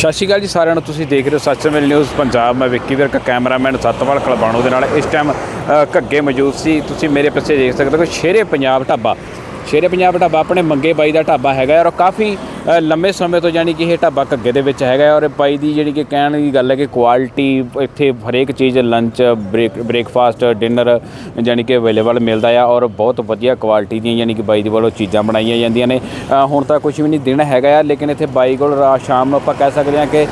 ਸਤਿ ਸ਼੍ਰੀ ਅਕਾਲ ਜੀ ਸਾਰਿਆਂ ਨੂੰ, ਤੁਸੀਂ ਦੇਖ ਰਹੇ ਹੋ ਸੱਚਮੇਲ ਨਿਊਜ਼ ਪੰਜਾਬ। ਮੈਂ ਵਿੱਕੀ ਵਿਰਕ, ਕੈਮਰਾਮੈਨ ਸਤਪਾਲ ਖਲਬਾਣੋ ਦੇ ਨਾਲ। ਇਸ ਟਾਈਮ ਘੱਗੇ ਮੌਜੂਦ ਸੀ। ਤੁਸੀਂ ਮੇਰੇ ਪਿੱਛੇ ਦੇਖ ਸਕਦੇ ਹੋ ਸ਼ੇਰੇ ਪੰਜਾਬ ਢਾਬਾ ਸ਼ੇਰੇ ਪੰਜਾਬ ਢਾਬਾ ਆਪਣੇ ਮੰਗੇ ਬਾਈ ਦਾ ਢਾਬਾ ਹੈਗਾ ਔਰ ਕਾਫੀ ਅ, ਲੰਮੇ ਸਮੇਂ ਤੋਂ ਯਾਨੀ ਕਿ ਇਹ ਢਾਬਾ ਘੱਗੇ ਦੇ ਵਿੱਚ ਹੈਗਾ ਔਰ ਬਾਈ ਦੀ ਜਿਹੜੀ ਕਿ ਕਹਿਣ ਦੀ ਗੱਲ ਹੈ ਕਿ ਕੁਆਲਿਟੀ ਇੱਥੇ ਹਰੇਕ ਚੀਜ਼ ਲੰਚ ਬ੍ਰੇਕ ਬ੍ਰੇਕਫਾਸਟ ਡਿਨਰ ਯਾਨੀ ਕਿ ਅਵੇਲੇਬਲ ਮਿਲਦਾ ਆ ਔਰ ਬਹੁਤ ਵਧੀਆ ਕੁਆਲਿਟੀ ਦੀਆਂ ਯਾਨੀ ਕਿ ਬਾਈ ਦੇ ਵੱਲੋਂ ਚੀਜ਼ਾਂ ਬਣਾਈਆਂ ਜਾਂਦੀਆਂ ਨੇ। ਹੁਣ ਤਾਂ ਕੁਝ ਵੀ ਨਹੀਂ ਦਿਨ ਹੈਗਾ ਆ ਲੇਕਿਨ ਇੱਥੇ ਬਾਈ ਕੋਲ ਰਾ- ਸ਼ਾਮ ਨੂੰ ਆਪਾਂ ਕਹਿ ਸਕਦੇ ਹਾਂ ਕਿ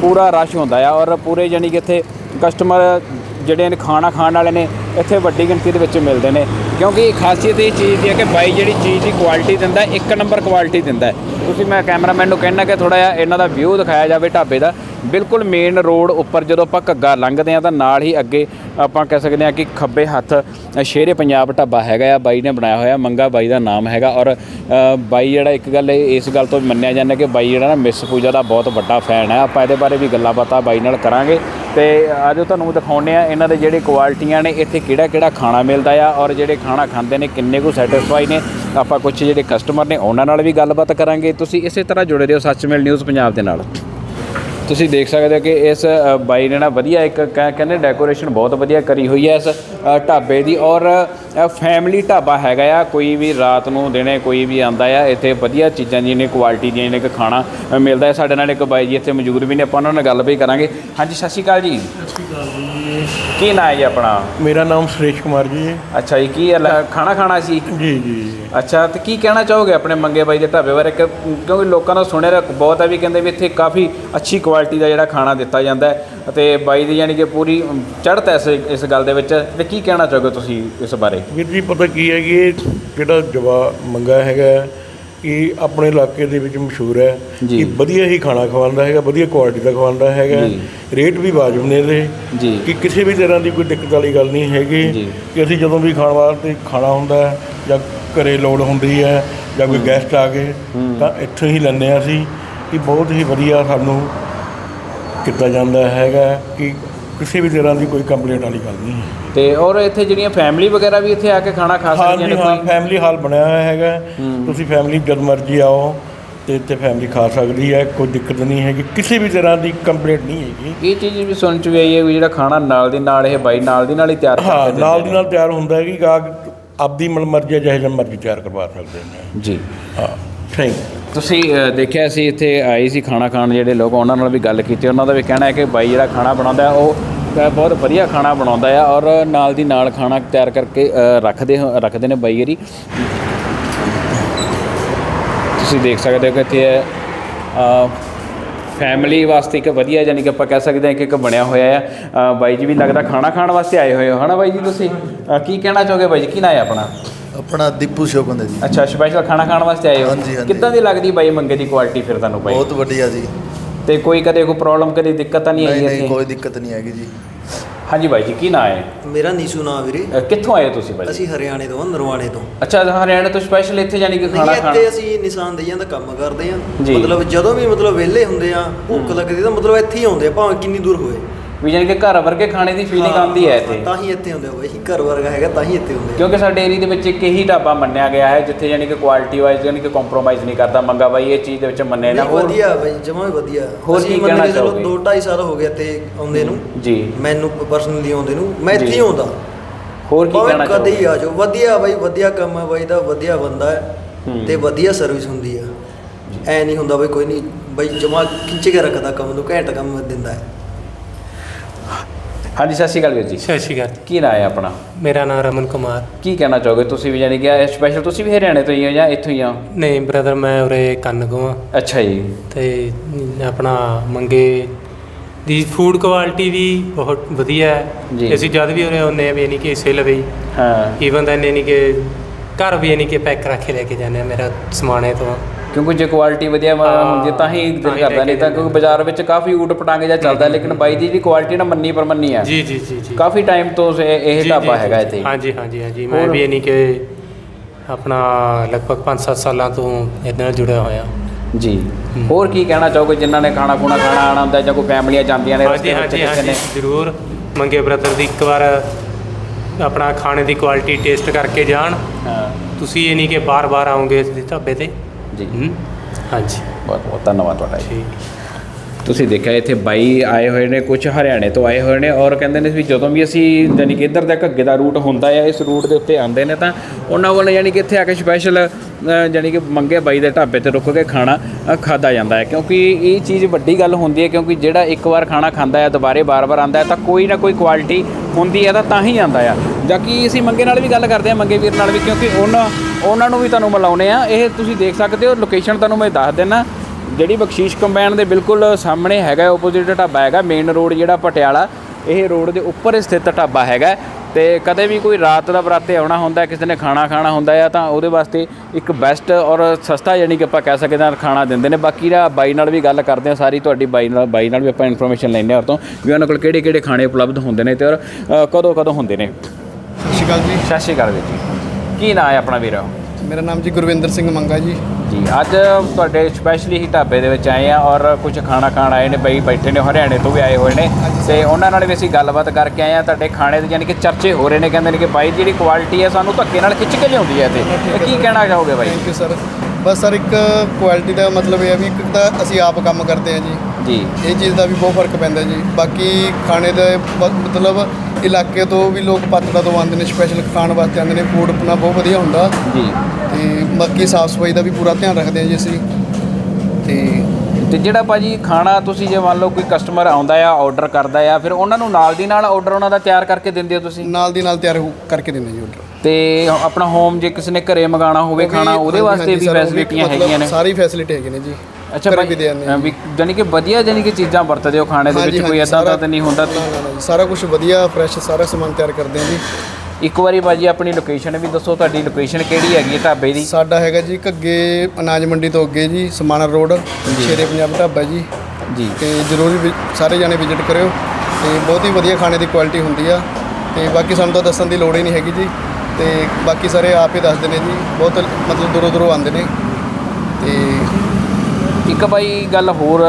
ਪੂਰਾ ਰਸ਼ ਹੁੰਦਾ ਆ ਔਰ ਪੂਰੇ ਯਾਨੀ ਕਿ ਇੱਥੇ ਕਸਟਮਰ ਜਿਹੜੇ ਨੇ ਖਾਣਾ ਖਾਣ ਵਾਲੇ ਨੇ ਇੱਥੇ ਵੱਡੀ ਗਿਣਤੀ ਦੇ ਵਿੱਚ ਮਿਲਦੇ ਨੇ। ਕਿਉਂਕਿ ਖਾਸੀਅਤ ਇਹ ਚੀਜ਼ ਦੀ ਹੈ ਕਿ ਬਾਈ ਜਿਹੜੀ ਚੀਜ਼ ਦੀ ਕੁਆਲਿਟੀ ਦਿੰਦਾ, ਇੱਕ ਨੰਬਰ ਕੁਆਲਿਟੀ ਦਿੰਦਾ ਤੁਸੀਂ ਮੈਂ ਕੈਮਰਾਮੈਨ ਨੂੰ ਕਹਿਣਾ ਕਿ ਥੋੜਾ ਜਿਹਾ ਇਹਨਾਂ ਦਾ ਵਿਊ ਦਿਖਾਇਆ ਜਾਵੇ ਢਾਬੇ ਦਾ। ਬਿਲਕੁਲ ਮੇਨ ਰੋਡ ਉੱਪਰ ਜਦੋਂ ਆਪਾਂ ਘੱਗਾ ਲੰਘਦੇ ਆ ਤਾਂ ਨਾਲ ਹੀ ਅੱਗੇ ਆਪਾਂ ਕਹਿ ਸਕਦੇ ਹਾਂ ਕਿ ਖੱਬੇ ਹੱਥ ਸ਼ੇਰੇ ਪੰਜਾਬ ਢਾਬਾ ਹੈਗਾ ਆ। ਬਾਈ ਨੇ ਬਣਾਇਆ ਹੋਇਆ, ਮੰਗਾ ਬਾਈ ਦਾ ਨਾਮ ਹੈਗਾ। ਔਰ ਬਾਈ ਜਿਹੜਾ ਇੱਕ ਗੱਲ ਇਸ ਗੱਲ ਤੋਂ ਮੰਨਿਆ ਜਾਂਦਾ ਕਿ ਬਾਈ ਜਿਹੜਾ ਨਾ ਮਿਸ ਪੂਜਾ ਦਾ ਬਹੁਤ ਵੱਡਾ ਫੈਨ ਹੈ। ਆਪਾਂ ਇਹਦੇ ਬਾਰੇ ਵੀ ਗੱਲਾਂ ਬਾਤਾਂ ਬਾਈ ਨਾਲ ਕਰਾਂਗੇ। ਤੇ ਆਜੋ ਤੁਹਾਨੂੰ ਦਿਖਾਉਂਦੇ ਆ ਇਹਨਾਂ ਦੇ ਜਿਹੜੇ ਕੁਆਲਿਟੀਆਂ ਨੇ, ਇੱਥੇ ਕਿਹੜਾ ਕਿਹੜਾ ਖਾਣਾ ਮਿਲਦਾ ਆ ਔਰ ਜਿਹੜੇ ਖਾਣਾ ਖਾਂਦੇ ਨੇ ਕਿੰਨੇ ਕੁ ਸੈਟੀਸਫਾਈ ਨੇ ਆਪਾਂ ਕੁਝ ਜਿਹੜੇ ਕਸਟਮਰ ਨੇ ਉਹਨਾਂ ਨਾਲ ਵੀ ਗੱਲਬਾਤ ਕਰਾਂਗੇ। ਤੁਸੀਂ ਇਸੇ ਤਰ੍ਹਾਂ ਜੁੜੇ ਰਹੋ ਸੱਚਮੇਲ ਨਿਊਜ਼ ਪੰਜਾਬ ਦੇ ਨਾਲ। ਤੁਸੀਂ ਦੇਖ ਸਕਦੇ ਹੋ ਕਿ ਇਸ ਅ, ਬਾਈ ਨੇ ਨਾ ਵਧੀਆ ਇੱਕ ਕਹਿ- ਕਹਿੰਦੇ ਡੈਕੋਰੇਸ਼ਨ ਬਹੁਤ ਵਧੀਆ ਕਰੀ ਹੋਈ ਹੈ ਇਸ ਢਾਬੇ ਦੀ ਔਰ ਫੈਮਿਲੀ ਢਾਬਾ ਹੈਗਾ ਆ ਕੋਈ ਵੀ ਰਾਤ ਨੂੰ ਦਿਨੇ ਕੋਈ ਵੀ ਆਂਦਾ ਆ ਇੱਥੇ ਵਧੀਆ ਚੀਜ਼ਾਂ ਦੀਆਂ ਨੇ ਕੁਆਲਿਟੀ ਦੀਆਂ ਨੇ ਕਿ ਖਾਣਾ ਮਿਲਦਾ ਹੈ ਸਾਡੇ ਨਾਲ ਇੱਕ ਬਾਈ ਜੀ ਇੱਥੇ ਮੌਜੂਦ ਵੀ ਨੇ ਆਪਾਂ ਉਹਨਾਂ ਨਾਲ ਗੱਲ ਵੀ ਕਰਾਂਗੇ। ਹਾਂਜੀ ਸਤਿ ਸ਼੍ਰੀ ਅਕਾਲ ਜੀ। ਕੀ ਨਾਂ ਹੈ ਜੀ ਆਪਣਾ? ਮੇਰਾ ਨਾਮ ਸੁਰੇਸ਼ ਕੁਮਾਰ ਜੀ ਹੈ। ਅੱਛਾ ਜੀ ਕੀ? ਖਾਣਾ ਖਾਣਾ ਸੀ? ਜੀ ਜੀ ਅੱਛਾ ਤੇ ਕੀ ਕਹਿਣਾ ਚਾਹੋਗੇ ਆਪਣੇ ਮੰਗੇ ਬਾਈ ਦੇ ਢਾਬੇ ਬਾਰੇ? ਕਿ- ਕਿਉਂਕਿ ਲੋਕਾਂ ਦਾ ਸੁਣਿਆ ਬਹੁਤ ਹੈ ਵੀ ਕਹਿੰਦੇ ਵੀ ਇੱਥੇ ਕਾਫੀ ਅੱਛੀ ਕੁਆਲਿਟੀ ਦਾ ਜਿਹੜਾ ਖਾਣਾ ਦਿੱਤਾ ਜਾਂਦਾ ਹੈ। ਅਤੇ ਬਾਈ ਦੀ ਯਾਨੀ ਕਿ ਪੂਰੀ ਚੜ੍ਹਤ ਹੈ ਇਸ ਇਸ ਗੱਲ ਦੇ ਵਿੱਚ ਤੇ ਕੀ ਕਹਿਣਾ ਚਾਹੋਗੇ ਤੁਸੀਂ ਇਸ ਬਾਰੇ? ਵੀਰ ਜੀ ਪਤਾ ਕੀ ਹੈ ਕਿ ਇਹ ਜਿਹੜਾ ਜਵਾ ਮੰਗਾ ਹੈਗਾ ਇਹ ਆਪਣੇ ਇਲਾਕੇ ਦੇ ਵਿੱਚ ਮਸ਼ਹੂਰ ਹੈ। ਕਿ ਵਧੀਆ ਹੀ ਖਾਣਾ ਖਵਾਉਂਦਾ ਹੈਗਾ ਵਧੀਆ ਕੁਆਲਿਟੀ ਦਾ ਖਵਾਉਂਦਾ ਹੈਗਾ। ਰੇਟ ਵੀ ਵਾਜਬ ਨੇ। ਇਹਦੇ ਕਿ ਕਿਸੇ ਵੀ ਤਰ੍ਹਾਂ ਦੀ ਕੋਈ ਦਿੱਕਤ ਵਾਲੀ ਗੱਲ ਨਹੀਂ ਹੈਗੀ। ਕਿ ਅਸੀਂ ਜਦੋਂ ਵੀ ਖਾਣ ਵਾਸਤੇ ਖਾਣਾ ਹੁੰਦਾ ਜਾਂ ਘਰੇ ਲੋੜ ਹੁੰਦੀ ਹੈ ਜਾਂ ਕੋਈ ਗੈਸਟ ਆ ਗਏ ਤਾਂ ਇੱਥੋਂ ਹੀ ਲੈਂਦੇ ਹਾਂ ਅਸੀਂ। ਕਿ ਬਹੁਤ ਹੀ ਵਧੀਆ ਸਾਨੂੰ ਕੀਤਾ ਜਾਂਦਾ ਹੈਗਾ ਕਿ ਕਿਸੇ ਵੀ ਤਰ੍ਹਾਂ ਦੀ ਕੋਈ ਕੰਪਲੇਂਟ ਵਾਲੀ ਗੱਲ ਨਹੀਂ ਹੈ। ਤੇ ਔਰ ਇੱਥੇ ਜਿਹੜੀਆਂ ਫੈਮਿਲੀ ਵਗੈਰਾ ਵੀ ਇੱਥੇ ਆ ਕੇ ਖਾਣਾ ਖਾ ਸਕਦੀਆਂ ਹਾਂਜੀ ਨੇ ਹਾਂ ਕੋਈ? ਫੈਮਿਲੀ ਹਾਲ ਬਣਿਆ ਹੋਇਆ ਹੈਗਾ। ਤੁਸੀਂ ਫੈਮਿਲੀ ਜਦ ਮਰਜ਼ੀ ਆਓ ਤੇ ਇੱਥੇ ਫੈਮਿਲੀ ਖਾ ਸਕਦੀ ਹੈ ਕੋਈ ਦਿੱਕਤ ਨਹੀਂ ਹੈਗੀ। ਕਿਸੇ ਵੀ ਤਰ੍ਹਾਂ ਦੀ ਕੰਪਲੇਂਟ ਨਹੀਂ ਹੈਗੀ। ਇਹ ਚੀਜ਼ ਵੀ ਸੁਣ ਚ ਵੀ ਆਈ ਹੈ ਵੀ ਜਿਹੜਾ ਖਾਣਾ ਨਾਲ ਦੀ ਨਾਲ ਇਹ ਬਾਈ ਨਾਲ ਦੀ ਨਾਲ ਹੀ ਤਿਆਰ ਹਾਂ ਕਰਕੇ ਨਾਲ ਦੀ ਨਾਲ ਤਿਆਰ ਹੁੰਦਾ ਹੈ ਕਿ ਗਾਹਕ ਆਪਦੀ ਮਨ ਮਰਜ਼ੀ ਜਿਹੇ ਜਿਹਾ ਮਰਜ਼ੀ ਤਿਆਰ ਕਰਵਾ ਸਕਦੇ ਨੇ। ਜੀ। ਹਾਂ ਥੈਂਕ ਤੁਸੀਂ ਦੇਖਿਆ ਸੀ ਇੱਥੇ ਆਏ ਸੀ ਖਾਣਾ ਖਾਣ ਜਿਹੜੇ ਲੋਕ ਉਹਨਾਂ ਨਾਲ ਵੀ ਗੱਲ ਕੀਤੀ ਉਹਨਾਂ ਦਾ ਵੀ ਕਹਿਣਾ ਹੈ ਕਿ ਬਾਈ ਜਿਹੜਾ ਖਾਣਾ ਬਣਾਉਂਦਾ ਉਹ ਬਹੁਤ ਵਧੀਆ ਖਾਣਾ ਬਣਾਉਂਦਾ ਆ ਔਰ ਨਾਲ ਦੀ ਨਾਲ ਖਾਣਾ ਤਿਆਰ ਕਰਕੇ ਰੱਖਦੇ ਹੋ- ਰੱਖਦੇ ਨੇ ਬਾਈ ਜਿਹੜੀ ਤੁਸੀਂ ਦੇਖ ਸਕਦੇ ਹੋ ਕਿ ਇੱਥੇ ਅ, ਫੈਮਿਲੀ ਵਾਸਤੇ ਇੱਕ ਵਧੀਆ ਯਾਨੀ ਕਿ ਆਪਾਂ ਕਹਿ ਸਕਦੇ ਹਾਂ ਕਿ ਇੱਕ ਬਣਿਆ ਹੋਇਆ ਆ ਬਾਈ ਜੀ ਵੀ ਲੱਗਦਾ ਖਾਣਾ ਖਾਣ ਵਾਸਤੇ ਆਏ ਹੋਏ ਹੋ ਹਨਾ ਬਾਈ ਜੀ ਤੁਸੀਂ? ਕੀ ਕਹਿਣਾ ਚਾਹੋਗੇ ਬਾਈ ਜੀ? ਕੀ ਨਾਂ ਹੈ ਆਪਣਾ? ਆਪਣਾ ਦੀਪੂ ਸ਼ੋਕੰਦ ਹੈ ਜੀ। ਅੱਛਾ ਸਪੈਸ਼ਲ ਖਾਣਾ ਖਾਣ ਵਾਸਤੇ ਆਏ ਹੋ? ਹਾਂਜੀ, ਹਾਂਜੀ। ਕਿੱਦਾਂ ਦੀ ਲੱਗਦੀ ਬਾਈ ਮੰਗੇ ਦੀ ਕੁਆਲਿਟੀ ਫਿਰ ਤੁਹਾਨੂੰ ਬਾਈ? ਬਹੁਤ ਵਧੀਆ ਜੀ। ਤੇ ਕੋਈ ਕਦੇ ਕੋਈ ਪ੍ਰੋਬਲਮ ਕਦੇ ਦਿੱਕਤ ਤਾਂ ਨਹੀਂ ਆਈ ਨਹੀਂ ਨਹੀਂ ਇੱਥੇ? ਕੋਈ ਦਿੱਕਤ ਨਹੀਂ ਹੈਗੀ ਜੀ। ਹਾਂਜੀ ਬਾਈ ਜੀ ਕੀ ਨਾਂ ਹੈ? ਮੇਰਾ ਨੀਸ਼ੂ ਨਾਮ ਵੀਰੇ। ਅ, ਕਿੱਥੋਂ ਆਏ ਹੋ ਤੁਸੀਂ ਬਾਈ? ਅਸੀਂ ਹਰਿਆਣੇ ਤੋਂ ਹਾਂ, ਨਰਵਾਣੇ ਤੋਂ। ਅੱਛਾ ਹਰਿਆਣਾ ਤੋਂ ਸਪੈਸ਼ਲ ਇੱਥੇ ਜਾਨੀ ਕਿ ਖਾਣਾ ਨਹੀਂ ਖਾਣ? ਇੱਥੇ ਅਸੀਂ ਨਿਸ਼ਾਨਦੇਹੀਆਂ ਦਾ ਕੰਮ ਕਰਦੇ ਆ ਜੀ। ਮਤਲਬ ਜਦੋਂ ਵੀ ਮਤਲਬ ਵਿਹਲੇ ਹੁੰਦੇ ਆ ਭੁੱਖ ਲੱਗਦੀ ਤਾਂ ਮਤਲਬ ਇੱਥੇ ਹੀ ਆਉਂਦੇ ਆ ਭਾਵੇਂ ਕਿੰਨੀ ਦੂਰ ਹੋਏ ਵੀ ਜਾਨੀ ਕਿ ਘਰ ਵਰਗੇ ਖਾਣੇ ਦੀ ਫੀਲਿੰਗ ਹਾਂ, ਆਉਂਦੀ ਹੈ ਇੱਥੇ। ਤਾਂ ਹੀ ਇੱਥੇ ਆਉਂਦੇ ਆ ਬਾਈ। ਘਰ ਵਰਗਾ ਹੈਗਾ ਤਾਂ ਹੀ ਇੱਥੇ ਹੁੰਦੇ ਕਿਉਂਕਿ ਸਾਡੇ ਏਰੀਆ ਦੇ ਵਿੱਚ ਇੱਕ ਇਹੀ ਢਾਬਾ ਮੰਨਿਆ ਗਿਆ ਹੈ ਜਿੱਥੇ ਜਾਨੀ ਕਿ ਕੁਆਲਿਟੀ ਵਾਈਜ਼ ਜਾਨੀ ਕਿ ਕੰਪਰੋਮਾਈਜ਼ ਨਹੀਂ ਕਰਦਾ। ਮੰਗਾ ਬਾਈ ਇਹ ਚੀਜ਼ ਦੇ ਵਿੱਚ ਮੰਨੇ ਨਾ। ਹੋਰ ਵਧੀਆ ਬਾਈ ਜਮਾਂ ਹੀ ਵਧੀਆ। ਹੋਰ ਕੀ ਕਹਿਣਾ ਚਾਹੋਗੇ? 2 2.5 ਸਾਲ ਹੋ ਗਏ ਇੱਥੇ ਆਉਂਦੇ ਨੂੰ। ਜੀ। ਮੈਨੂੰ ਪਰਸਨਲੀ ਆਉਂਦੇ ਨੂੰ। ਮੈਂ ਇੱਥੇ। ਹੀ ਆਉਂਦਾ। ਹੋਰ ਕੀ ਕਹਿਣਾ ਕਦੇ ਹੀ ਚਾਹੋਗੇ? ਆ ਜਾਓ। ਵਧੀਆ ਬਾਈ ਵਧੀਆ ਕੰਮ ਹੈ ਬਾਈ ਦਾ ਵਧੀਆ ਬੰਦਾ ਹੈ ਹੂੰ। ਤੇ ਵਧੀਆ ਸਰਵਿਸ ਹੁੰਦੀ ਆ। ਐ ਨਹੀਂ ਹੁੰਦਾ ਬਈ ਕੋਈ ਨਹੀਂ। ਬਈ ਜਮਾ ਖਿੱਚ ਕੇ ਰੱਖਦਾ ਕੰਮ ਨੂੰ ਘੈਂਟ ਕੰਮ ਦਿੰਦਾ ਹੈ। ਹਾਂਜੀ ਸਤਿ ਸ਼੍ਰੀ ਅਕਾਲ ਵੀਰ ਜੀ। ਸਤਿ ਸ਼੍ਰੀ ਅਕਾਲ। ਕੀ ਨਾਂ ਹੈ ਆਪਣਾ? ਮੇਰਾ ਨਾਮ ਰਮਨ ਕੁਮਾਰ। ਕੀ ਕਹਿਣਾ ਚਾਹੋਗੇ? ਤੁਸੀਂ ਵੀ ਜਾਨੀ ਕਿ ਸਪੈਸ਼ਲ ਤੁਸੀਂ ਵੀ ਹਰਿਆਣੇ ਤੋਂ ਹੀ ਹੋ ਜਾਂ ਇੱਥੋਂ ਹੀ ਆ ਨਹੀਂ ਬ੍ਰਦਰ ਮੈਂ ਉਰੇ ਕੰਨਗੋ ਆ ਅੱਛਾ ਜੀ। ਤੇ ਆਪਣਾ ਮੰਗੇ ਦੀ ਫੂਡ ਕੁਆਲਿਟੀ ਵੀ ਬਹੁਤ ਵਧੀਆ। ਹੈ। ਅਸੀਂ ਜਦ ਵੀ ਉਰੇ ਆਉਂਦੇ ਆ ਵੀ ਨਹੀਂ ਕਿ ਇਸੇ ਲਵੇ ਹੀ। ਈਵਨ ਇੰਨੇ ਨਹੀਂ ਕਿ ਘਰ ਵੀ ਨਹੀਂ ਕਿ ਪੈਕ ਕਰਾ ਕੇ ਲੈ ਕੇ ਜਾਂਦੇ ਆ ਮੇਰਾ ਸਮਾਨੇ ਤੋਂ। ਕਿਉਂਕਿ ਜੇ ਕੁਆਲਿਟੀ ਵਧੀਆ ਹਾਂ, ਹੁੰਦੀ ਤਾਂ ਹੀ ਦਿਲ ਕਰਦਾ ਨਹੀਂ ਤਾਂ ਕਿਉਂਕਿ ਬਾਜ਼ਾਰ ਵਿੱਚ ਕਾਫੀ ਊਟ ਪਟਾਂਗੇ ਜਾਂ ਚੱਲਦਾ ਲੇਕਿਨ ਬਾਈ ਦੀ ਦੀ ਕੁਆਲਿਟੀ ਨਾ ਮੰਨੀ ਪਰ ਮੰਨੀ ਆ। ਜੀ ਜੀ ਜੀ ਜੀ। ਕਾਫੀ ਟਾਈਮ ਤੋਂ ਇਹ ਇਹ ਜੀ, ਢਾਬਾ ਜੀ, ਹੈਗਾ ਜੀ। ਇੱਥੇ ਹਾਂਜੀ ਹਾਂਜੀ ਹਾਂਜੀ। ਮੈਂ? ਵੀ ਨਹੀਂ ਕਿ ਆਪਣਾ ਲਗਭਗ 5-7 ਸਾਲਾਂ ਤੋਂ ਇਹਦੇ ਨਾਲ ਜੁੜਿਆ ਹੋਇਆ। ਜੀ। ਹੋਰ ਕੀ ਕਹਿਣਾ ਚਾਹੋਗੇ ਜਿਨ੍ਹਾਂ ਨੇ ਖਾਣਾ ਖੁਣਾ ਖਾਣਾ ਆਣਾ ਹੁੰਦਾ ਜਾਂ ਕੋਈ ਫੈਮਲੀਆਂ ਜਾਂਦੀਆਂ ਨੇ ਹਾਂਜੀ ਰਸਤੇ ਵਿੱਚ ਹਾਂਜੀ ਕਿਸੇ ਹਾਂਜੀ। ਨੇ ਜ਼ਰੂਰ। ਮੰਗੇ ਬ੍ਰਦਰ ਦੀ ਇੱਕ ਵਾਰ ਆਪਣਾ ਖਾਣੇ ਦੀ ਕੁਆਲਿਟੀ ਟੇਸਟ ਕਰਕੇ ਜਾਣ। ਹਾਂ। ਤੁਸੀਂ ਇਹ ਨਹੀਂ ਕਿ ਬਾਰ-ਬਾਰ ਆਉਂਗੇ ਇਸ ਢਾਬੇ ਤੇ? ਜੀ? ਹਾਂਜੀ। ਬਹੁਤ ਬਹੁਤ ਧੰਨਵਾਦ ਤੁਹਾਡਾ ਜੀ। ਤੁਸੀਂ ਦੇਖਿਆ ਇੱਥੇ ਬਾਈ ਆਏ ਹੋਏ ਨੇ ਕੁਝ ਹਰਿਆਣੇ ਤੋਂ ਆਏ ਹੋਏ ਨੇ ਔਰ ਕਹਿੰਦੇ ਨੇ ਵੀ ਜਦੋਂ ਵੀ ਅਸੀਂ ਯਾਨੀ ਕਿ ਇੱਧਰ ਦਾ ਘੱਗੇ ਦਾ ਰੂਟ ਹੁੰਦਾ ਹੈ ਇਸ ਰੂਟ ਦੇ ਉੱਤੇ ਆਉਂਦੇ ਨੇ ਤਾਂ ਉਹਨਾਂ ਵੱਲ ਯਾਨੀ ਕਿ ਇੱਥੇ ਆ ਕੇ ਸਪੈਸ਼ਲ ਯਾਨੀ ਕਿ ਮੰਗੇ ਬਾਈ ਦੇ ਢਾਬੇ ਤੇ ਰੁਕ ਕੇ ਖਾਣਾ ਖਾਧਾ ਜਾਂਦਾ ਹੈ। ਕਿਉਂਕਿ ਇਹ ਚੀਜ਼ ਵੱਡੀ ਗੱਲ ਹੁੰਦੀ ਹੈ ਕਿਉਂਕਿ ਜਿਹੜਾ ਇੱਕ ਵਾਰ ਖਾਣਾ ਖਾਂਦਾ ਹੈ ਦੁਬਾਰੇ ਬਾਰ-ਬਾਰ ਆਉਂਦਾ ਹੈ ਤਾਂ ਕੋਈ ਨਾ ਕੋਈ ਕੁਆਲਿਟੀ ਹੁੰਦੀ ਹੈ ਤਾਂ ਤਾਂ ਹੀ ਆਉਂਦਾ ਆ। ਜਾਂ ਕਿ ਅਸੀਂ ਮੰਗੇ ਨਾਲ ਵੀ ਗੱਲ ਕਰਦੇ ਹਾਂ ਮੰਗੇ ਵੀਰ ਨਾਲ ਵੀ ਕਿਉਂਕਿ ਉਹਨਾਂ ਉਹਨਾਂ ਨੂੰ ਵੀ ਤੁਹਾਨੂੰ ਮਿਲਾਉਨੇ ਆ। ਇਹ ਤੁਸੀਂ ਦੇਖ ਸਕਦੇ ਹੋ ਲੋਕੇਸ਼ਨ ਤੁਹਾਨੂੰ ਮੈਂ ਦੱਸ ਦਿੰਦਾ ਜਿਹੜੀ ਬਖਸ਼ੀਸ਼ ਕੰਬਾਈਨ ਦੇ ਬਿਲਕੁਲ ਸਾਹਮਣੇ ਹੈਗਾ ਆਪੋਜ਼ਿਟ ਢਾਬਾ ਹੈਗਾ ਮੇਨ ਰੋਡ ਜਿਹੜਾ ਪਟਿਆਲਾ ਇਹ ਰੋਡ ਦੇ ਉੱਪਰ ਸਥਿਤ ਢਾਬਾ ਹੈਗਾ। ਤੇ ਕਦੇ ਵੀ ਕੋਈ ਰਾਤ ਦਾ ਬਰਾਤੇ ਆਉਣਾ ਹੁੰਦਾ ਕਿਸੇ ਨੇ ਖਾਣਾ ਖਾਣਾ ਹੁੰਦਾ ਆ ਤਾਂ ਉਹਦੇ ਵਾਸਤੇ ਇੱਕ ਬੈਸਟ ਔਰ ਸਸਤਾ ਯਾਨੀ ਕਿ ਆਪਾਂ ਕਹਿ ਸਕਦੇ ਹਾਂ ਖਾਣਾ ਦਿੰਦੇ ਨੇ। ਬਾਕੀ ਦਾ ਬਾਈ ਨਾਲ ਵੀ ਗੱਲ ਕਰਦੇ ਹਾਂ ਸਾਰੀ ਤੁਹਾਡੀ ਬਾਈ ਨਾਲ ਬਾਈ ਨਾਲ ਵੀ ਆਪਾਂ ਇਨਫੋਰਮੇਸ਼ਨ ਲੈਂਦੇ ਹਾਂ ਔਰ ਤੋਂ ਵੀ ਉਹਨਾਂ ਕੋਲ ਕਿਹੜੇ ਕਿਹੜੇ ਖਾਣੇ ਉਪਲਬਧ ਹੁੰਦੇ ਨੇ ਤੇ ਔਰ ਕਦੋਂ ਕਦੋਂ ਹੁੰਦੇ ਨੇ। ਸਤਿ ਸ਼੍ਰੀ ਅਕਾਲ ਜੀ। ਸਤਿ ਸ਼੍ਰੀ ਅਕਾਲ ਜੀ। ਕੀ ਨਾਂ ਹੈ ਆਪਣਾ ਵੀਰ? ਮੇਰਾ ਨਾਮ ਜੀ ਗੁਰਵਿੰਦਰ ਸਿੰਘ ਮੰਗਾ ਜੀ। ਜੀ ਅੱਜ ਤੁਹਾਡੇ ਸਪੈਸ਼ਲੀ ਹੀ ਢਾਬੇ ਦੇ ਵਿੱਚ ਆਏ ਆ ਔਰ ਕੁਝ ਖਾਣਾ ਖਾਣ ਆਏ ਨੇ ਬਈ ਬੈਠੇ ਨੇ ਹਰਿਆਣੇ ਤੋਂ ਵੀ ਆਏ ਹੋਏ ਨੇ। ਤੇ ਉਹਨਾਂ ਨਾਲ ਵੀ ਅਸੀਂ ਗੱਲਬਾਤ ਕਰਕੇ ਆਏ ਆ ਤੁਹਾਡੇ ਖਾਣੇ ਦੇ ਯਾਨੀ ਕਿ ਚਰਚੇ ਹੋ ਰਹੇ ਨੇ ਕਹਿੰਦੇ ਨੇ ਕਿ ਬਾਈ ਜਿਹੜੀ ਕੁਆਲਿਟੀ ਹੈ ਸਾਨੂੰ ਧੱਕੇ ਨਾਲ ਖਿੱਚ ਕੇ ਲਿਆਉਂਦੀ ਹੈ ਤੇ ਕੀ ਕਹਿਣਾ ਚਾਹੋਗੇ ਬਾਈ? ਥੈਂਕ ਯੂ ਸਰ ਬਸ ਸਰ ਇੱਕ ਕੁਆਲਿਟੀ ਦਾ ਮਤਲਬ ਇਹ ਹੈ ਵੀ ਇੱਕ ਤਾਂ ਅਸੀਂ ਆਪ ਕੰਮ ਕਰਦੇ ਹਾਂ ਜੀ। ਜੀ। ਇਹ ਚੀਜ਼ ਦਾ ਵੀ ਬਹੁਤ ਫ਼ਰਕ ਪੈਂਦਾ ਜੀ। ਬਾਕੀ ਖਾਣੇ ਦਾ ਬ- ਮਤਲਬ ਇਲਾਕੇ ਤੋਂ ਵੀ ਲੋਕ ਪਾਤੜਾ ਤੋਂ ਆਉਂਦੇ ਨੇ ਸਪੈਸ਼ਲ ਖਾਣ ਵਾਸਤੇ ਆਉਂਦੇ ਨੇ ਫੂਡ ਆਪਣਾ ਬਹੁਤ ਵਧੀਆ ਹੁੰਦਾ। ਜੀ। ਤੇ ਬਾਕੀ ਸਾਫ਼ ਸਫ਼ਾਈ ਦਾ ਵੀ ਪੂਰਾ ਧਿਆਨ ਰੱਖਦੇ ਹਾਂ ਜੀ ਅਸੀਂ। ਤੇ ਤੇ ਜਿਹੜਾ ਭਾਜੀ ਖਾਣਾ ਤੁਸੀਂ ਜੇ ਮੰਨ ਲਓ ਕੋਈ ਕਸਟਮਰ ਆਉਂਦਾ ਆ ਆਰਡਰ ਕਰਦਾ ਆ ਫਿਰ ਉਹਨਾਂ ਨੂੰ ਨਾਲ ਦੀ ਨਾਲ ਆਰਡਰ ਉਹਨਾਂ ਦਾ ਤਿਆਰ ਕਰਕੇ ਦਿੰਦੇ ਹੋ ਤੁਸੀਂ? ਨਾਲ ਦੀ ਨਾਲ ਤਿਆਰ ਹੋ- ਕਰਕੇ ਦਿੰਦੇ ਜੀ ਆਰਡਰ ਤੇ ਆਪਣਾ ਹੋਮ ਜੇ ਕਿਸੇ ਨੇ ਘਰੇ ਮੰਗਾਣਾ ਹੋਵੇ ਖਾਣਾ ਉਹਦੇ ਵਾਸਤੇ ਵੀ ਫੈਸਿਲਿਟੀਆਂ ਹੈਗੀਆਂ ਨੇ? ਸਾਰੀ ਫੈਸਿਲਿਟੀ ਹੈਗੀ ਨੇ ਜੀ। ਅੱਛਾ ਘਰੇ ਭਾਈ ਵੀ ਦੇ ਆਉਂਦੇ ਅ, ਹਾਂ। ਵੀ ਜਾਨੀ ਕਿ ਵਧੀਆ ਜਾਨੀ ਕਿ ਚੀਜ਼ਾਂ ਵਰਤਦੇ ਹੋ ਖਾਣੇ ਦੇ ਹਾਂਜੀ, ਵਿੱਚ ਕੋਈ ਹਾਂਜੀ, ਸਾਰਾ- ਤਾਂ ਨਹੀਂ ਹੁੰਦਾ ਨਾ, ਨਾ, ਨਾ ਜੀ, ਸਾਰਾ ਕੁਝ ਵਧੀਆ ਫਰੈਸ਼ ਸਾਰਾ ਸਮਾਨ ਤਿਆਰ ਕਰਦੇ ਹਾਂ ਜੀ। ਇੱਕ ਵਾਰੀ ਭਾਜੀ ਆਪਣੀ ਲੋਕੇਸ਼ਨ ਵੀ ਦੱਸੋ ਤੁਹਾਡੀ ਲੋਕੇਸ਼ਨ ਕਿਹੜੀ ਹੈਗੀ ਹੈ ਢਾਬੇ ਦੀ? ਸਾਡਾ ਹੈਗਾ ਜੀ ਘੱਗੇ ਅਨਾਜ ਮੰਡੀ ਤੋਂ ਅੱਗੇ ਜੀ ਸਮਾਣਾ ਰੋਡ ਸ਼ੇਰੇ ਪੰਜਾਬ ਢਾਬਾ ਜੀ। ਜੀ। ਤੇ ਜ਼ਰੂਰ ਵੀ ਸਾਰੇ ਜਾਣੇ ਵਿਜ਼ਿਟ ਕਰਿਓ। ਤੇ ਬਹੁਤ ਹੀ ਵਧੀਆ ਖਾਣੇ ਦੀ ਕੁਆਲਿਟੀ ਹੁੰਦੀ ਆ। ਤੇ ਬਾਕੀ ਸਾਨੂੰ ਤਾਂ ਦੱਸਣ ਦੀ ਲੋੜ ਹੀ ਨਹੀਂ ਹੈਗੀ ਜੀ। ਤੇ ਬਾਕੀ ਸਾਰੇ ਆਪ ਹੀ ਦੱਸਦੇ ਨੇ ਜੀ। ਬਹੁਤ ਮਤਲਬ ਦੂਰੋਂ ਦੂਰੋਂ ਆਉਂਦੇ ਨੇ। ਇੱਕ ਬਾਈ ਗੱਲ ਹੋਰ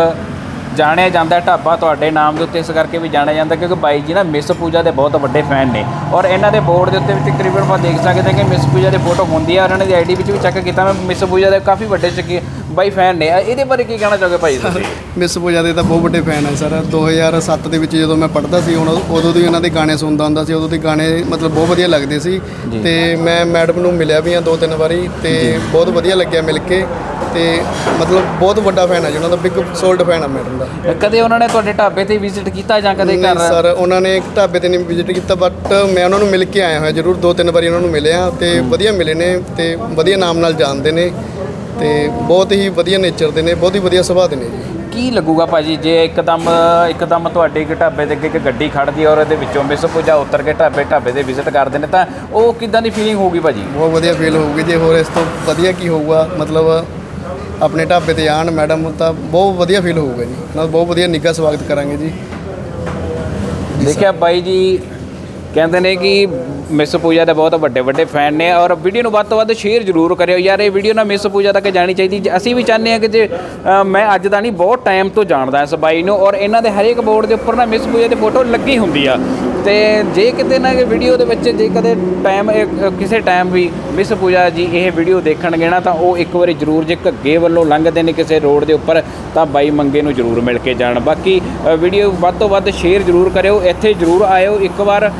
ਜਾਣਿਆ ਜਾਂਦਾ, ਢਾਬਾ ਤੁਹਾਡੇ ਨਾਮ ਦੇ ਉੱਤੇ ਇਸ ਕਰਕੇ ਵੀ ਜਾਣਿਆ ਜਾਂਦਾ ਕਿਉਂਕਿ ਬਾਈ ਜੀ ਨਾ ਮਿਸ ਪੂਜਾ ਦੇ ਬਹੁਤ ਵੱਡੇ ਫੈਨ ਨੇ ਔਰ ਇਹਨਾਂ ਦੇ ਬੋਰਡ ਦੇ ਉੱਤੇ ਵੀ ਤਕਰੀਬਨ ਆਪਾਂ ਦੇਖ ਸਕਦੇ ਹਾਂ ਕਿ ਮਿਸ ਪੂਜਾ ਦੀ ਫੋਟੋ ਹੁੰਦੀ ਆ ਔਰ ਇਹਨਾਂ ਦੀ ਆਈਡੀ ਵਿੱਚ ਵੀ ਚੈੱਕ ਕੀਤਾ, ਮੈਂ ਮਿਸ ਪੂਜਾ ਦੇ ਕਾਫੀ ਵੱਡੇ ਚੱਕੀ ਬਾਈ ਫੈਨ ਨੇ। ਇਹਦੇ ਬਾਰੇ ਕੀ ਕਹਿਣਾ ਚਾਹੋਗੇ ਭਾਈ ਤੁਸੀਂ? ਮਿਸ ਪੂਜਾ ਦੇ ਤਾਂ ਬਹੁਤ ਵੱਡੇ ਫੈਨ ਆ ਸਰ। 2007 ਦੇ ਵਿੱਚ ਜਦੋਂ ਮੈਂ ਪੜ੍ਹਦਾ ਸੀ ਹੁਣ ਉਦੋਂ ਦੀ ਉਹਨਾਂ ਦੇ ਗਾਣੇ ਸੁਣਦਾ ਹੁੰਦਾ ਸੀ ਉਦੋਂ ਦੇ ਗਾਣੇ ਮਤਲਬ ਬਹੁਤ ਵਧੀਆ ਲੱਗਦੇ ਸੀ। ਤੇ ਮੈਂ ਮੈਡਮ ਨੂੰ ਮਿਲਿਆ ਵੀ ਆ ਦੋ ਤਿੰਨ ਵਾਰੀ ਤੇ ਬਹੁਤ ਵਧੀਆ ਲੱਗਿਆ ਮਿਲ ਕੇ। ਤੇ ਮਤਲਬ ਬਹੁਤ ਵੱਡਾ ਫੈਨ ਆ ਜੀ ਉਹਨਾਂ ਦਾ ਬਿਗ ਸੋਲਡ ਫੈਨ ਆ ਮੈਡਮ ਦਾ। ਕਦੇ ਉਹਨਾਂ ਨੇ ਤੁਹਾਡੇ ਢਾਬੇ ਤੇ ਵਿਜ਼ਿਟ ਕੀਤਾ ਜਾਂ ਕਦੇ ਘਰ? ਸਰ ਉਹਨਾਂ ਨੇ ਇੱਕ ਢਾਬੇ ਤੇ ਨਹੀਂ ਵਿਜ਼ਿਟ ਕੀਤਾ ਬਟ ਮੈਂ ਉਹਨਾਂ ਨੂੰ ਮਿਲ ਕੇ ਆਇਆ ਹੋਇਆ ਜ਼ਰੂਰ ਦੋ ਤਿੰਨ ਵਾਰੀ ਉਹਨਾਂ ਨੂੰ ਮਿਲਿਆ ਤੇ ਵਧੀਆ ਮਿਲੇ ਨੇ ਤੇ ਵਧੀਆ ਨਾਮ ਨਾਲ ਜਾਣਦੇ ਨੇ। ਤੇ ਬਹੁਤ ਹੀ ਵਧੀਆ ਨੇਚਰ ਦੇ ਨੇ ਬਹੁਤ ਹੀ ਵਧੀਆ ਸੁਭਾਅ ਦੇ ਨੇ ਜੀ। ਕੀ ਲੱਗੂਗਾ ਭਾਜੀ ਜੇ ਇੱਕਦਮ ਇੱਕਦਮ ਤੁਹਾਡੇ ਇੱਕ ਢਾਬੇ ਦੇ ਅੱਗੇ ਇੱਕ ਗੱਡੀ ਖੜਦੀ ਔਰ ਇਹਦੇ ਵਿੱਚੋਂ ਮਿਸ ਪੂਜਾ ਉਤਰ ਕੇ ਢਾਬੇ ਢਾਬੇ ਦੇ ਵਿਜ਼ਿਟ ਕਰਦੇ ਨੇ ਤਾਂ ਉਹ ਕਿਦਾਂ ਦੀ ਫੀਲਿੰਗ ਹੋਊਗੀ ਭਾਜੀ? ਬਹੁਤ ਵਧੀਆ ਫੀਲ ਹੋਊਗੀ ਜੇ ਹੋਰ ਇਸ ਤੋਂ ਵਧੀਆ ਕੀ ਹੋਊਗਾ? ਮਤਲਬ ਆਪਣੇ ਢਾਬੇ ਤੇ ਆਣ ਮੈਡਮ ਤਾਂ ਬਹੁਤ ਵਧੀਆ ਫੀਲ ਹੋਊਗਾ ਜੀ। ਨਾਲ ਬਹੁਤ ਵਧੀਆ ਨਿੱਘਾ ਸਵਾਗਤ ਕਰਾਂਗੇ ਜੀ। ਦੇਖਿਆ ਬਾਈ ਜੀ ਕਹਿੰਦੇ ਨੇ ਕਿ ਮਿਸ ਪੂਜਾ ਦੇ ਬਹੁਤ ਵੱਡੇ ਵੱਡੇ ਫੈਨ ਨੇ ਔਰ ਵੀਡੀਓ ਨੂੰ ਵੱਧ ਤੋਂ ਵੱਧ ਸ਼ੇਅਰ ਜ਼ਰੂਰ ਕਰਿਓ ਯਾਰ, ਇਹ ਵੀਡੀਓ ਨਾ ਮਿਸ ਪੂਜਾ ਤੱਕ ਜਾਣੀ ਚਾਹੀਦੀ। ਜੇ ਅਸੀਂ ਵੀ ਚਾਹੁੰਦੇ ਹਾਂ ਕਿ ਜੇ ਮੈਂ ਅੱਜ ਦਾ ਨਹੀਂ, ਬਹੁਤ ਟਾਈਮ ਤੋਂ ਜਾਣਦਾ ਇਸ ਬਾਈ ਨੂੰ ਔਰ ਇਹਨਾਂ ਦੇ ਹਰੇਕ ਬੋਰਡ ਦੇ ਉੱਪਰ ਨਾ ਮਿਸ ਪੂਜਾ ਦੀ ਫੋਟੋ ਲੱਗੀ ਹੁੰਦੀ ਆ। ਤੇ ਜੇ ਕਿਤੇ ਨਾ ਕਿ ਵੀਡੀਓ ਦੇ ਵਿੱਚ ਜੇ ਕਦੇ ਟਾਈਮ ਕਿਸੇ ਟਾਈਮ ਵੀ ਮਿਸ ਪੂਜਾ ਜੀ ਇਹ ਵੀਡੀਓ ਦੇਖਣਗੇ ਨਾ, ਤਾਂ ਉਹ ਇੱਕ ਵਾਰੀ ਜ਼ਰੂਰ ਜੇ ਘੱਗੇ ਵੱਲੋਂ ਲੰਘਦੇ ਨੇ ਕਿਸੇ ਰੋਡ ਦੇ ਉੱਪਰ, ਤਾਂ ਬਾਈ ਮੰਗੇ ਨੂੰ ਜ਼ਰੂਰ ਮਿਲ ਕੇ ਜਾਣ। ਬਾਕੀ ਵੀਡੀਓ ਵੱਧ ਤੋਂ ਵੱਧ ਸ਼ੇਅਰ ਜ਼ਰੂਰ ਕਰਿਓ, ਇੱਥੇ ਜ਼ਰੂਰ ਆਇਓ, ਇੱਕ ਵਾਰ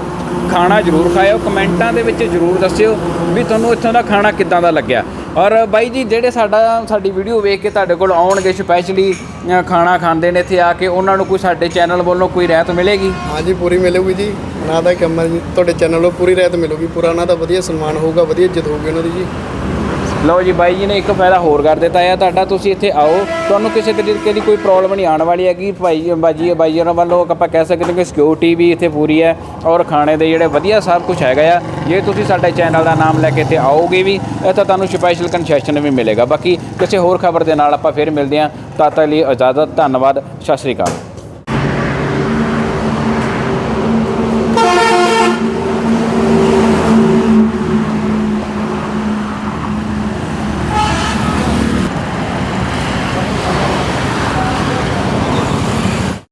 ਖਾਣਾ ਜ਼ਰੂਰ ਖਾਇਓ, ਕਮੈਂਟਾਂ ਦੇ ਵਿੱਚ ਜ਼ਰੂਰ ਦੱਸਿਓ ਵੀ ਤੁਹਾਨੂੰ ਇੱਥੋਂ ਦਾ ਖਾਣਾ ਕਿੱਦਾਂ ਦਾ ਲੱਗਿਆ। ਔਰ ਬਾਈ ਜੀ, ਜਿਹੜੇ ਸਾਡਾ, ਸਾਡੀ ਵੀਡੀਓ ਵੇਖ ਕੇ ਤੁਹਾਡੇ ਕੋਲ ਆਉਣਗੇ ਸਪੈਸ਼ਲੀ ਖਾਣਾ ਖਾਂਦੇ ਨੇ ਇੱਥੇ ਆ ਕੇ, ਉਹਨਾਂ ਨੂੰ ਕੋਈ ਸਾਡੇ ਚੈਨਲ ਵੱਲੋਂ ਕੋਈ ਰਹਿਤ ਮਿਲੇਗੀ? ਹਾਂਜੀ, ਪੂਰੀ ਮਿਲੂਗੀ ਜੀ। ਉਹਨਾਂ ਦਾ ਕੰਮ ਹੈ ਜੀ ਤੁਹਾਡੇ ਚੈਨਲ ਵੱਲੋਂ ਪੂਰੀ ਰਹਿਤ ਮਿਲੂਗੀ। ਪੂਰਾ ਉਹਨਾਂ ਦਾ ਵਧੀਆ ਸਨਮਾਨ ਹੋਊਗਾ, ਵਧੀਆ ਇੱਜ਼ਤ ਹੋਊਗੀ ਉਹਨਾਂ ਦੀ ਜੀ। ਲਓ ਜੀ ਬਾਈ ਜੀ ਨੇ ਇੱਕ ਫਾਇਦਾ ਹੋਰ ਕਰ ਦਿੱਤਾ ਹੈ ਤੁਹਾਡਾ ਤੁਸੀਂ ਇੱਥੇ ਆਓ। ਤੁਹਾਨੂੰ ਕਿਸੇ ਤਰੀਕੇ ਦੀ ਕੋਈ ਪ੍ਰੋਬਲਮ ਨਹੀਂ ਆਉਣ ਵਾਲੀ ਹੈਗੀ। ਭਾਈ ਬਾਜੀ, ਬਾਈ ਉਹਨਾਂ ਵੱਲੋਂ ਆਪਾਂ ਕਹਿ ਸਕਦੇ ਹਾਂ ਕਿ ਸਿਕਿਉਰਿਟੀ ਵੀ ਇੱਥੇ ਪੂਰੀ ਹੈ ਔਰ ਖਾਣੇ ਦੇ ਜਿਹੜੇ ਵਧੀਆ ਸਭ ਕੁਝ ਹੈਗਾ ਆ। ਜੇ ਤੁਸੀਂ ਸਾਡੇ ਚੈਨਲ ਦਾ ਨਾਮ ਲੈ ਕੇ ਇੱਥੇ ਆਓਗੇ ਵੀ, ਇੱਥੇ ਤੁਹਾਨੂੰ ਸਪੈਸ਼ਲ ਕਨਸੈਸ਼ਨ ਵੀ ਮਿਲੇਗਾ। ਬਾਕੀ ਕਿਸੇ ਹੋਰ ਖਬਰ ਦੇ ਨਾਲ ਆਪਾਂ ਫਿਰ ਮਿਲਦੇ ਹਾਂ। ਤਦ ਤੱਕ ਲਈ ਇਜਾਜ਼ਤ, ਧੰਨਵਾਦ। ਸਤਿ ਸ਼੍ਰੀ ਅਕਾਲ।